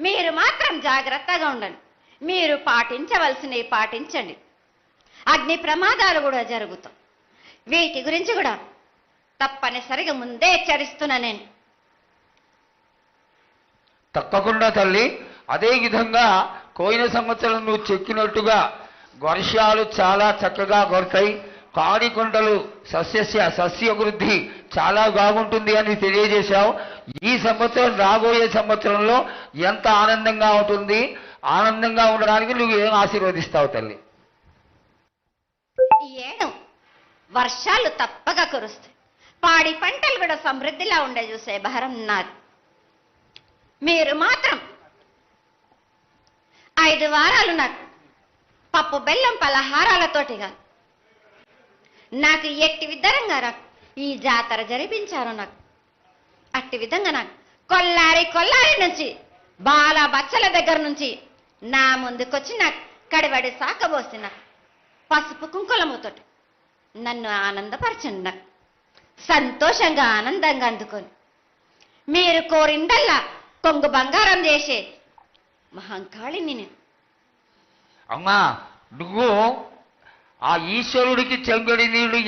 మీరు మాత్రం జాగ్రత్తగా ఉండండి. మీరు పాటించవలసినవి పాటించండి. అగ్ని ప్రమాదాలు కూడా జరుగుతాం వీటి గురించి కూడా తప్పనిసరిగా ముందే హెచ్చరిస్తున్నా నేను. తప్పకుండా తల్లి. అదే విధంగా పోయిన సంవత్సరం నువ్వు చెక్కినట్టుగా వర్షాలు చాలా చక్కగా కొడతాయి కాడికొండలు సస్యస్య సస్యవృద్ధి చాలా బాగుంటుంది అని తెలియజేశావు. ఈ సంవత్సరం రాబోయే సంవత్సరంలో ఎంత ఆనందంగా ఉంటుంది ఆనందంగా ఉండడానికి నువ్వు ఏం ఆశీర్వదిస్తావు తల్లి? వర్షాలు తప్పగా కురుస్తాయి. పాడి పంటలు కూడా సమృద్ధిలా ఉండే చూసే భారం నాది. మీరు మాత్రం ఐదు వారాలు నాకు పప్పు బెల్లం పలహారాలతోటిగా నాకు ఎట్టి విద్దరంగా నాకు ఈ జాతర జరిపించారు నాకు. అట్టి విధంగా నాకు కొల్లారి కొల్లారి నుంచి బాల బచ్చల దగ్గర నుంచి నా ముందుకొచ్చి నాకు కడివడి సాకబోసి నాకు పసుపు కుంకులముతోటి నన్ను ఆనందపరచండి. నాకు సంతోషంగా ఆనందంగా అందుకొని మీరు కోరిందల్లా కొంగు బంగారం చేసే మహంకాళిని నేను. అమ్మా నువ్వు ఆ ఈశ్వరుడికి చెంగడి నీళ్ళు